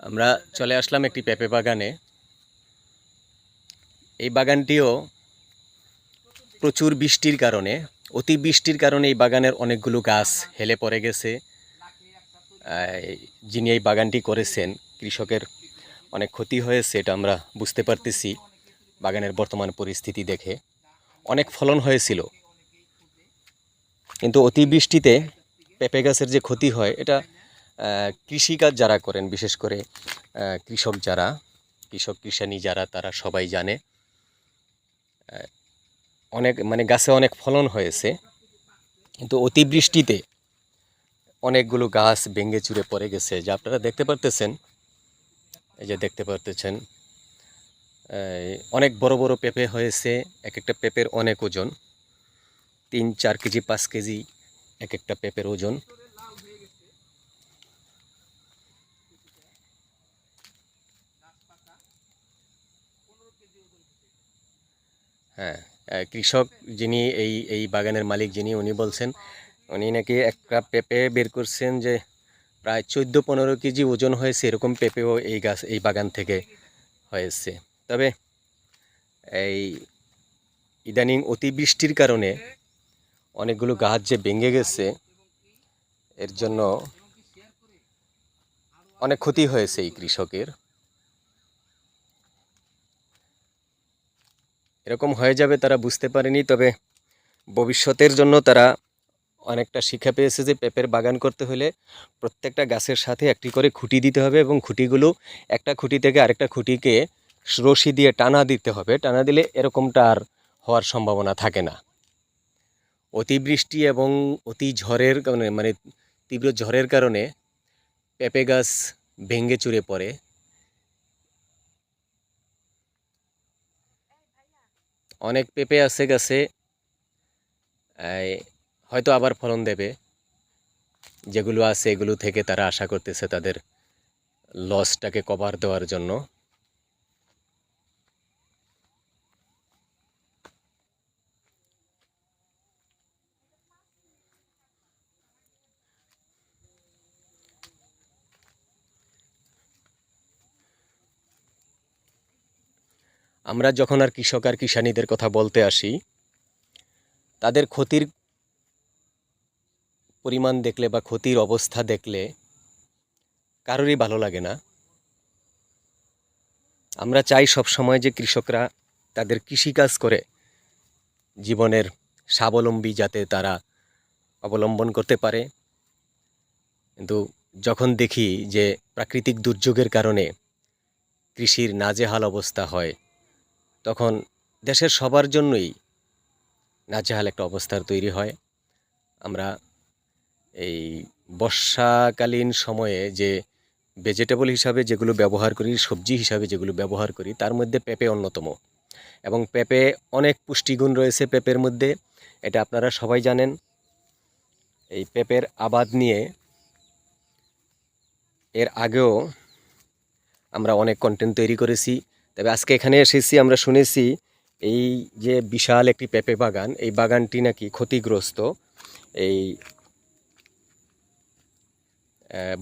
আমরা চলে আসলাম একটি পেঁপে বাগানে। এই বাগানটিও প্রচুর বৃষ্টির কারণে, অতি বৃষ্টির কারণে এই বাগানের অনেকগুলো গাছ হেলে পড়ে গেছে। যিনি এই বাগানটি করেছেন, কৃষকের অনেক ক্ষতি হয়েছে, এটা আমরা বুঝতে পারতেছি বাগানের বর্তমান পরিস্থিতি দেখে। অনেক ফলন হয়েছিল। কিন্তু অতিবৃষ্টিতে পেঁপে গাছের যে ক্ষতি হয়, এটা কৃষিকাজ যারা করেন, বিশেষ করে কৃষক যারা, কৃষক, কৃষানি যারা, তারা সবাই জানে অনেক মানে গাছে অনেক ফলন হয়েছে, কিন্তু অতিবৃষ্টিতে অনেকগুলো গাছ ভেঙে চুরে পড়ে গেছে। যা আপনারা দেখতে পারতেছেন, এই যে দেখতে পারতেছেন অনেক বড় বড় পেঁপে হয়েছে, এক একটা পেঁপের অনেক ওজন, তিন, চার কেজি, পাঁচ কেজি এক একটা পেঁপের ওজন। হ্যাঁ কৃষক যিনি এই এই বাগানের মালিক যিনি, উনি বলছেন, উনি নাকি একটা পেঁপে বের করছেন যে প্রায় চোদ্দ পনেরো কেজি ওজন হয়েছে, এরকম পেঁপেও এই গাছ, এই বাগান থেকে হয়েছে। তবে এই ইদানিং অতিবৃষ্টির কারণে অনেকগুলো গাছ যে ভেঙে গেছে, এর জন্য অনেক ক্ষতি হয়েছে এই কৃষকের। এরকম হয়ে যাবে তারা বুঝতে পারেনি, তবে ভবিষ্যতের জন্য তারা অনেকটা শিক্ষা পেয়েছে যে পেঁপের বাগান করতে হলে প্রত্যেকটা গাছের সাথে একটি করে খুঁটি দিতে হবে এবং খুঁটিগুলো একটা খুঁটি থেকে আরেকটা খুঁটিকে রশি দিয়ে টানা দিতে হবে। টানা দিলে এরকমটা আর হওয়ার সম্ভাবনা থাকে না। অতিবৃষ্টি এবং অতি ঝড়ের কারণে মানে তীব্র ঝড়ের কারণে পেঁপে গাছ ভেঙে চুরে পড়ে। অনেক পেঁপে আছে গাছে। হয়তো আবার ফলন দেবে। যেগুলো আছে এগুলো থেকে তারা আশা করতেছে তাদের লসটাকে কভার দেওয়ার জন্য। আমরা যখন আর কৃষক আর কিষানীদের কথা বলতে আসি, তাদের ক্ষতির পরিমাণ দেখলে বা ক্ষতির অবস্থা দেখলে কারোরই ভালো লাগে না। আমরা চাই সব সময় যে কৃষকরা তাদের কৃষিকাজ করে, জীবনের স্বাবলম্বী যাতে তারা অবলম্বন করতে পারে। কিন্তু যখন দেখি যে প্রাকৃতিক দুর্যোগের কারণে কৃষির নাজেহাল অবস্থা হয় তখন দেশের সবার জন্যই নাজেহাল একটা অবস্থার তৈরি হয়। আমরা এই বর্ষাকালীন সময়ে যে ভেজিটেবল হিসাবে যেগুলো ব্যবহার করি, সবজি হিসাবে যেগুলো ব্যবহার করি, তার মধ্যে পেঁপে অন্যতম। এবং পেঁপে অনেক পুষ্টিগুণ রয়েছে পেঁপের মধ্যে, এটা আপনারা সবাই জানেন। এই পেঁপের আবাদ নিয়ে এর আগেও আমরা অনেক কন্টেন্ট তৈরি করেছি। তবে আজকে এখানে এসেছি, আমরা শুনেছি এই যে বিশাল একটি পেঁপে বাগান, এই বাগানটি নাকি ক্ষতিগ্রস্ত। এই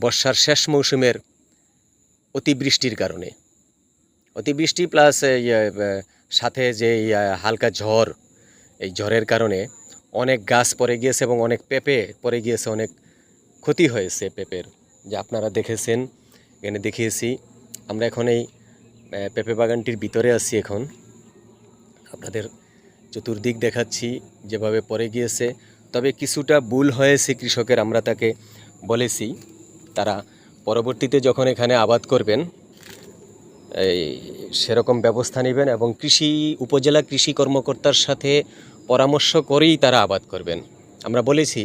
বর্ষার শেষ মৌসুমের অতিবৃষ্টির কারণে। অতিবৃষ্টি প্লাস সাথে যে হালকা ঝড়, এই ঝড়ের কারণে অনেক গাছ পড়ে গিয়েছে এবং অনেক পেঁপে পড়ে গিয়েছে, অনেক ক্ষতি হয়েছে পেঁপের। যা আপনারা দেখেছেন, এখানে দেখিয়েছি। আমরা এখন এই পেঁপে বাগানটির ভিতরে আছি এখন। আপনাদের চতুর্দিক দেখাচ্ছি, যেভাবে পরে গিয়েছে। তবে কিছুটা ভুল হয়েছে কৃষকের, আমরা তাকে বলেছি। তারা পরবর্তীতে যখন এখানে আবাদ করবেন, এই সেরকম ব্যবস্থা নেবেন এবং কৃষি, উপজেলা কৃষি কর্মকর্তার সাথে পরামর্শ করেই তারা আবাদ করবেন। আমরা বলেছি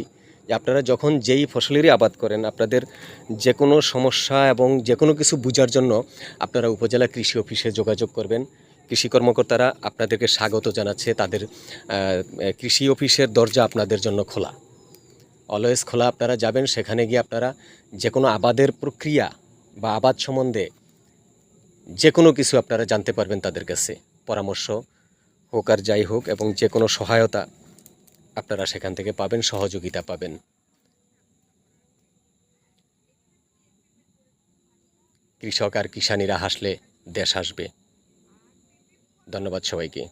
আপনারা যখন যেই ফসলেরই আবাদ করেন, আপনাদের যে কোনো সমস্যা এবং যে কোনো কিছু বোঝার জন্য আপনারা উপজেলা কৃষি অফিসে যোগাযোগ করবেন। কৃষি কর্মকর্তারা আপনাদেরকে স্বাগত জানাচ্ছে। তাদের কৃষি অফিসের দরজা আপনাদের জন্য খোলা। অলওয়েজ খোলা আপনারা যাবেন, সেখানে গিয়ে আপনারা যে কোনো আবাদের প্রক্রিয়া বা আবাদ সম্বন্ধে যে কোনো কিছু আপনারা জানতে পারবেন তাদের কাছে। পরামর্শ হোক আর যাই হোক এবং যে কোনো সহায়তা আপনারা সেখান থেকে পাবেন সহযোগিতা পাবেন। কৃষক আর কিষানিরা হাসলে দেশ আসবে ধন্যবাদ সবাইকে।